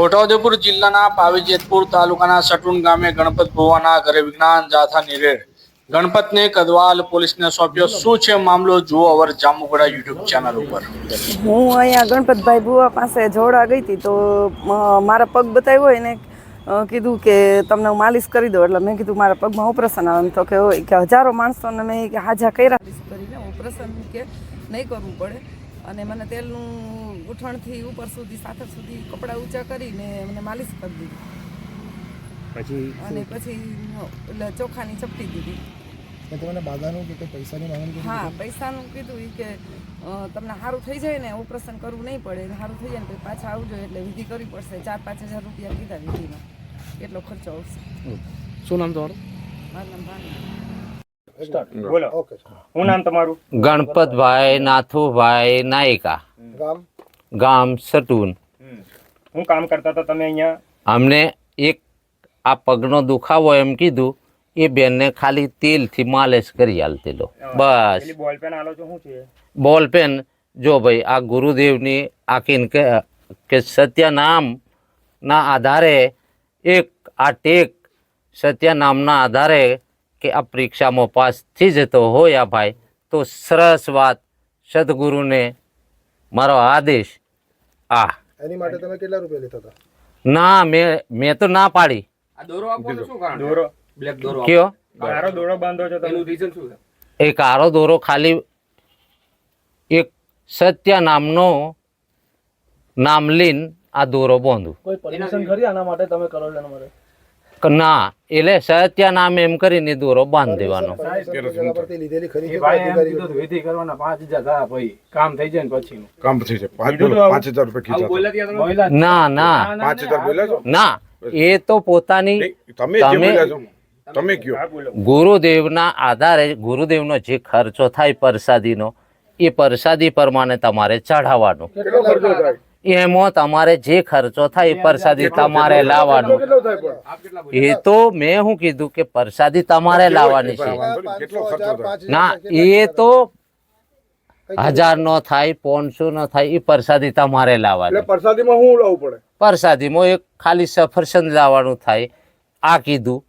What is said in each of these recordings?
છોટાઉદેપુર જિલ્લાના પાવીજેતપુર તાલુકાના સટુન ગામે ગણપત ભુવાના ઘરે વિજ્ઞાન જાથા નિરેડ ગણપતને કદવાલ પોલીસને સોંપ્યો. શું છે મામલો? જુઓ અવર જામુગડા યુટ્યુબ ચેનલ ઉપર. હું અહીંયા ગણપતભાઈ ભુવા પાસે જોડા ગઈ હતી તો મારા પગ બતાવ્યો એને કીધું કે તમને હું માલિશ કરી દઉં. એટલે મેં કીધું મારા પગમાં ઓપરેશન આવે. તો કે હજારો માણસોને મેં કે હાજા કર્યા. ઓપરેશન કે નહીં કરવું પડે. અને મને તેલનું ગૂંઠણથી ઉપર સુધી સાથર સુધી કપડાં ઊંચા કરીને મને માલિશ કરી દીધી. પછી અને પછી એટલે ચોખાની ચપટી દીધી. તમને બાધાનું કે કંઈ પૈસાની માંગણી હા પૈસાનું કીધું એ કે તમને સારું થઈ જાય ને ઓપરેશન કરવું નહીં પડે સારું થઈ જાય ને પાછા આવજો એટલે વિધિ કરવી પડશે. ચાર પાંચ હજાર રૂપિયા કીધા વિધિમાં. એટલો ખર્ચો આવશે? શું નામ તમારું? મારું નામ ભાની. બોલો. ઓકે. નામ તમારું? ગણપતભાઈ નાથુભાઈ નાયકા. ગામ? ગામ સટુન. હું કામ કરતા હતા તમે અહીંયા? અમને એક આ પગનો દુખાવો એમ કીધું એ બેનને ખાલી તેલથી માલિશ કરી આલતેલો બસ. બોલપેન બોલ પેન આલો છો શું છે? બોલપેન જો ભાઈ આ ગુરુદેવની આખી કે કે સત્ય નામના આધારે એક આ ટેક સત્યનામના આધારે કે આ પરીક્ષામાં પાસ થઈ જતો હોય આ ભાઈ તો સરસ વાત. સદગુરુને મારો આદેશ. આ એની માટે તમે કેટલા રૂપિયા લેતા હતા? ના મેં મેં તો ના પાડી. દોરો કયો? દોરો બાંધો છો તમે. એક આરો દોરો ખાલી એક સત્ય નામનો નામ લીન આ દોરો બાંધું. કોઈ પરમિશન ખરી આના માટે તમે કરો છો એના માટે? ના, એટલે સત્ય નામ એમ કરીને દોરો બાંધી દેવાનો. ના ના. ના, એ તો પોતાની તમે તમે- ગુરુદેવના આધારે, ગુરુદેવનો જે ખર્ચો થાય પ્રસાદીનો, એ પ્રસાદી પ્રમાણે તમારે ચઢાવવાનો. એમાં તમારે જે ખર્ચો થાય એ પ્રસાદી તમારે લાવવાનો. એ તો મેં શું કીધું કે પ્રસાદી તમારે લાવવાની છે. ના એ તો હજાર નો થાય પોનસો નો થાય એ પ્રસાદી તમારે લાવવાની. પ્રસાદીમાં શું લાવવું પડે? પ્રસાદીમાં એક ખાલી સફરજન લાવવાનું થાય આ કીધું.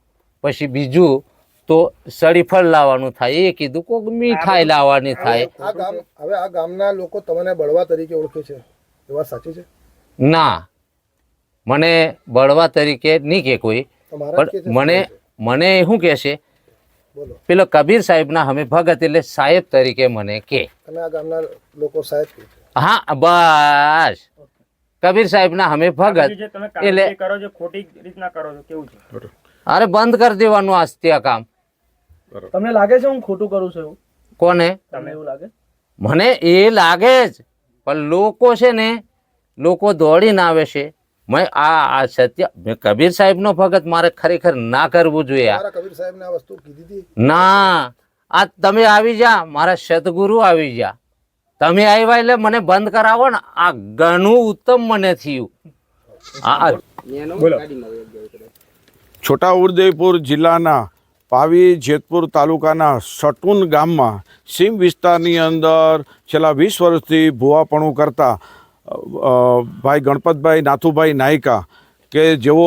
પછી બીજું તો સળીફળ લાવવાનું થાય એ કીધું. કોઈક મીઠાઈ લાવવાની થાય. આ ગામ હવે આ ગામના લોકો તમને બળવા તરીકે ઓળખે છે. એ વાત સાચી છે? ના. મને બળવા તરીકે નહીં કે કોઈ. પણ મને મને શું કહે છે? પેલો કબીર સાહેબના અમે ભગત એટલે સાહેબ તરીકે મને કે. તમે આ ગામના લોકો સાહેબ હા બસ. કબીર સાહેબના અમે ભગત એટલે- કરો છો ખોટી રીતના કરો છો કેવું છે? અરે બંધ કરી દેવાનું આસ્તે આ કામ. તમને લાગે છે હું ખોટું કરું છું કોને? તમને એવું લાગે? મને એ લાગે જ. પણ લોકો છે ને લોકો દોડીને આવે છે. મેં આ આ સત્ય મેં કબીર સાહેબનો ભગત મારે ખરેખર ના કરવું જોઈએ આ. કબીર સાહેબને આ વસ્તુ કીધી હતી? ના. આ તમે આવી જા. મારા સદગુરુ આવી જા. તમે આવ્યા એટલે મને બંધ કરાવો ને. આ ઘણું ઉત્તમ મને થયું. આ ઉદયપુર જિલ્લાના પાવી જેતપુર તાલુકાના સટુન ગામમાં સીમ વિસ્તારની અંદર છેલ્લા વીસ વર્ષથી ભૂવાપણું કરતા ભાઈ ગણપતભાઈ નાથુભાઈ નાયકા કે જેઓ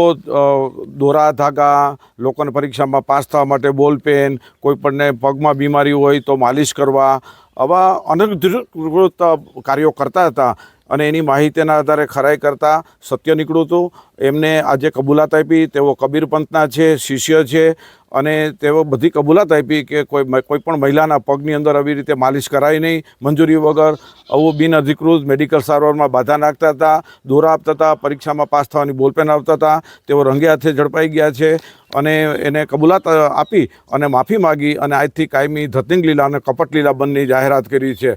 દોરા ધાગા, લોકોને પરીક્ષામાં પાસ થવા માટે બોલપેન કોઈપણને પગમાં બીમારી હોય તો માલિશ કરવા આવા અનધિકૃત કાર્યો કરતા હતા અને એની માહિતીના આધારે ખરાઈ કરતા સત્ય નીકળ્યું હતું. એમને આજે કબૂલાત આપી, તેઓ કબીર પંથના છે, શિષ્ય છે અને તેઓ બધી કબૂલાત આપી કે કોઈ કોઈ પણ મહિલાના પગની અંદર આવી રીતે માલિશ કરાય નહીં, મંજૂરી વગર આવું બિનઅધિકૃત મેડિકલ સારવારમાં બાધા નાખતા હતા, દોરા આપતા હતા, પરીક્ષામાં પાસ થવાની બોલપેન આપતા હતા, તેઓ રંગે હાથે ઝડપાઈ ગયા છે અને એને કબૂલાત આપી અને માફી માગી અને આજથી કાયમી ધતિંગ લીલા અને કપટ લીલા બંધની જાહેરાત કરી છે.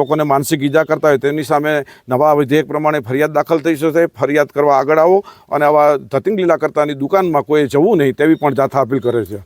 લોકોને માનસિક ઈજા કરતા હોય તેની સામે નવા વિધેયક પ્રમાણે ફરિયાદ દાખલ થઈ શકે ફરિયાદ કરવા આગળ આવો અને આવા ધતિંગ લીલા કરતાની દુકાનમાં કોઈ જવું નહીં તેવી પણ જાથા અપીલ કરે છે.